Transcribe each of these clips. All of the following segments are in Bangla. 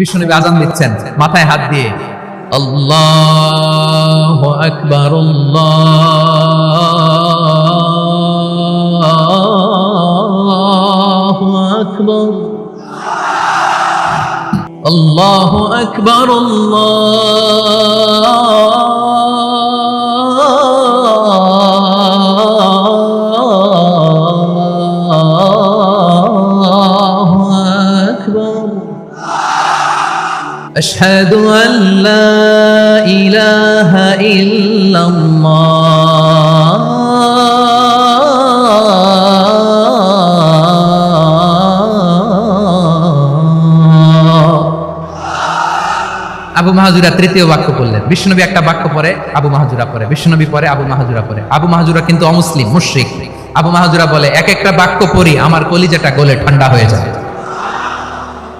বিষ্ণুনবী আজান দিচ্ছেন মাথায় হাত দিয়ে। আল্লাহ আকবর আকবর। আল্লাহ আকবর আকবর। أشهد أن لا إله إلا الله আবু মাহাজুরা তৃতীয় বাক্য পড়লেন বিষ্ণুনবী একটা বাক্য পরে আবু মাহাজুরা পরে বিষ্ণুনবী পরে আবু মাহাজুরা পরে আবু মাহাজুরা কিন্তু অমুসলিম মুশরিক আবু মাহাজুরা বলে এক একটা বাক্য পড়ি আমার কলিজাটা গলে ঠান্ডা হয়ে যায়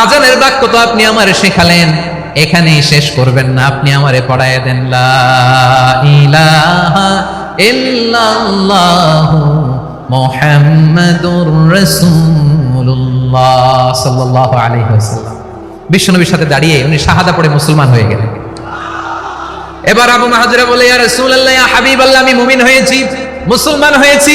আজানের বাক্য তো আপনি আমারে শেখালেন। এখানেই শেষ করবেন না, আপনি আমারে পড়ায় দেন। বিশ্বনবীর সাথে দাঁড়িয়ে উনি শাহাদা পড়ে মুসলমান হয়ে গেলেন। এবার আবু মাহাজুরা বলে, ইয়া রাসূলুল্লাহ, ইয়া হাবিবাল্লাহ, আমি মুমিন হয়েছি, মুসলমান হয়েছি।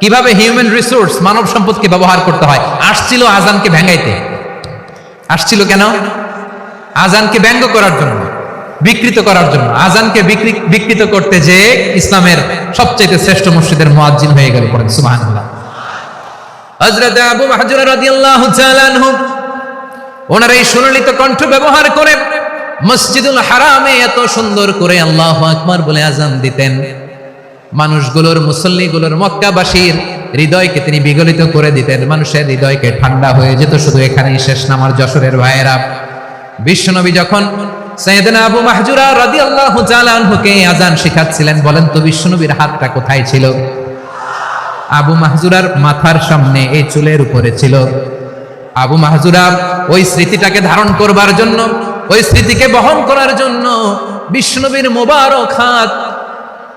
কীভাবে হিউম্যান রিসোর্স মানব সম্পদকে ব্যবহার করতে হয়? আসছিল আজানকে ভেঙ্গাইতে আসছিল কেন? আজানকে ব্যঙ্গ করার জন্য, বিকৃত করার জন্য। আজানকে বিকৃ- বিকৃত করতে যে ইসলামের সবচেয়ে শ্রেষ্ঠ মসজিদের মুয়াজ্জিন হয়ে গেল পড়েন, সুবহানাল্লাহ। হযরত আবু মাহজুর রাদিয়াল্লাহু তাআলা আনহু, ওনার এই সুললিত কণ্ঠ ব্যবহার করে মসজিদুল হারামে এত সুন্দর করে আল্লাহু আকবার বলে আজান দিতেন। মানুষগুলোর, মুসল্লিগুলোর, মক্কাবাসীর হৃদয়কে তিনি বিগলিত করে দিতেন। মানুষের হৃদয়কে ঠান্ডা হয়ে যেত, শুধু এখানেই শেষ নামার যশোরের ভাইয়েরা। বিশ্বনবী যখন আবু মাহজুরা আজান বলেন, তো হাতটা কোথায় ছিল? আবু মাথার সামনে এই চুলের উপরে ছিল। আবু ওই স্মৃতিটাকে ধারণ করবার জন্য, ওই স্মৃতিকে বহন করার জন্য বিষ্ণুবীর মোবারক হাত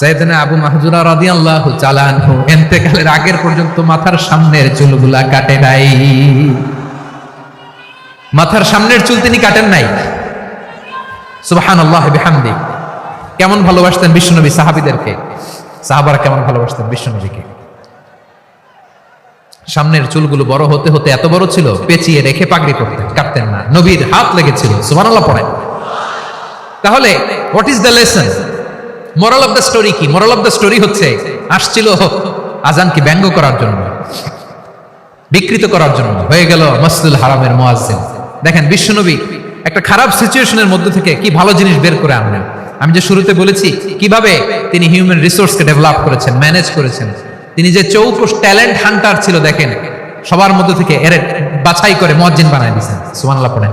সাইয়েদনা আবু মাহজুরা রাদিয়াল্লাহু তাআলা আনহু ইন্তেকালের আগের পর্যন্ত মাথার সামনের চুলগুলা কাটে নাই। মাথার সামনের চুল তিনি কাটেন নাই। সুবহানাল্লাহ বিহামদি। কেমন ভালোবাসতেন বিশ্বনবী সাহাবীদেরকে? সাহাবারা কেমন ভালোবাসতেন বিশ্বনবীকে? সামনের চুলগুলো বড় হতে হতে এত বড় ছিল, পেঁচিয়ে রেখে পাগড়ি করতেন, কাটতেন না। নবীর হাত লেগেছিল। সুবহানাল্লাহ পড়েন। তাহলে what is the lesson moral of the story কি? মোরাল অফ দ্য স্টোরি হচ্ছে, আসছিল আজানকে ব্যঙ্গ করার জন্য, বিকৃত করার জন্য। হয়ে গেল মসজিদুল হারামের মুয়াজ্জিন। দেখেন, বিশ্বনবী একটা খারাপ সিচুয়েশনের মধ্যে থেকে কি ভালো জিনিস বের করে আনলেন? আমি যে শুরুতে বলেছি, কীভাবে তিনি হিউম্যান রিসোর্সকে ডেভেলপ করেছেন, ম্যানেজ করেছেন। তিনি যে চৌকস ট্যালেন্ট হান্টার ছিল, দেখেন, সবার মধ্যে থেকে এর বাছাই করে মুয়াজ্জিন বানাই দিয়েছেন। সুবহানাল্লাহ পড়েন।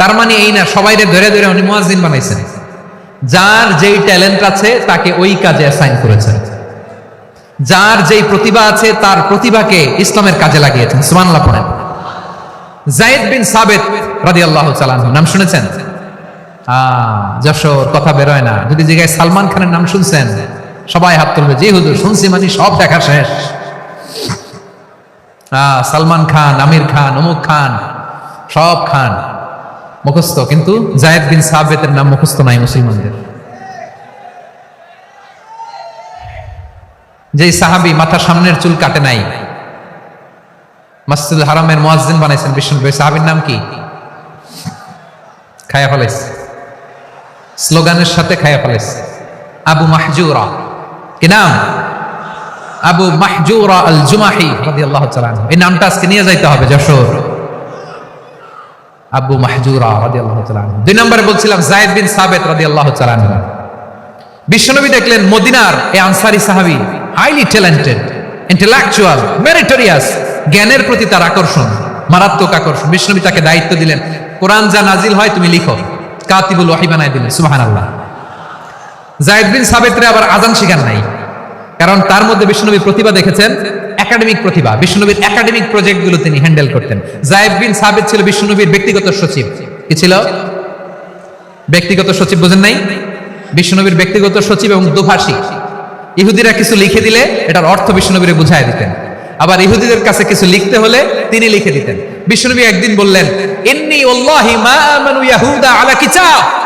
তার মানে এই না, সবাইরে ধরে ধরে উনি মুয়াজ্জিন বানাইছেন। যার যেই ট্যালেন্ট আছে তাকে ওই কাজে অ্যাসাইন করেছেন যার যেই প্রতিভা আছে তার প্রতিভাকে ইসলামের কাজে লাগিয়েছেন। সুবহানাল্লাহ পড়েন। জায়েদ বিন রাদিয়াল্লাহু তাআলা আনহু, নাম শুনেছেন? যশোর, কথা বেরোয় না। যদি জায়গায় সালমান খানের নাম শুনছেন, সবাই হাত তুলবে। জি হুজুর, শুনছি মানে সব দেখা শেষ। সালমান খান, আমির খান, অমুক খান, সব খান। মুখস্থ, কিন্তু জায়েদ বিন সাবেতের নাম মুখস্থ নাই মুসলমানদের। যেই সাহাবি মাথা সামনের চুল কাটে নাই মাসুল হারামের মুয়াজ্জিন বানাইছেন বিষ্ণু সাহাবির নাম কি? খায়া ফেলাইছে। স্লোগানের সাথে খায়া ফেলাইছে। আবু মাহজুরা। কি নাম? আবু মাহজুরা আল জুমাহি। এই নামটা আজকে নিয়ে যাইতে হবে, যশোর। আবু মাহজুরা তাআলা আনহু। দুই নম্বরে বলছিলাম, জায়েদ বিন সাবেত রাদিয়াল্লাহু তাআলা আনহু। বিশ্বনবী দেখলেন মদিনার এই আনসারি সাহাবি হাইলি ট্যালেন্টেড ইন্টেলেকচুয়াল মেরিটোরিয়াস জ্ঞানের প্রতি তার আকর্ষণ, মারাত্মক আকর্ষণ বিশ্বনবী তাকে দায়িত্ব দিলেন, কোরআন যা নাজিল হয় তুমি লিখো, কাতিবুল ওয়াহি বানাই দিলেন, সুবহানাল্লাহ জায়েদ বিন সাবেতরে আবার আজান শিখান নাই, কারণ তার মধ্যে বিশ্বনবী প্রতিভা দেখেছেন একাডেমিক প্রতিভা বিশ্বনবীর একাডেমিক প্রজেক্টগুলো তিনি হ্যান্ডেল করতেন। জায়েদ বিন সাবেত ছিল বিশ্বনবীর ব্যক্তিগত সচিব। কি ছিল? ব্যক্তিগত সচিব বোঝেন নাই? বিশ্বনবীর ব্যক্তিগত সচিব এবং দুভাষী। ইহুদিরা কিছু লিখে দিলে এটার অর্থ বিশ্বনবীরে বুঝাই দিতেন। আবার ইহুদিদের কাছে কিছু লিখতে হলে তিনি লিখে দিতেন। বিশ্বনবী একদিন বললেন, ইন্নি ওয়াল্লাহি মা আমানু ইয়াহুদা আলা কিতাব।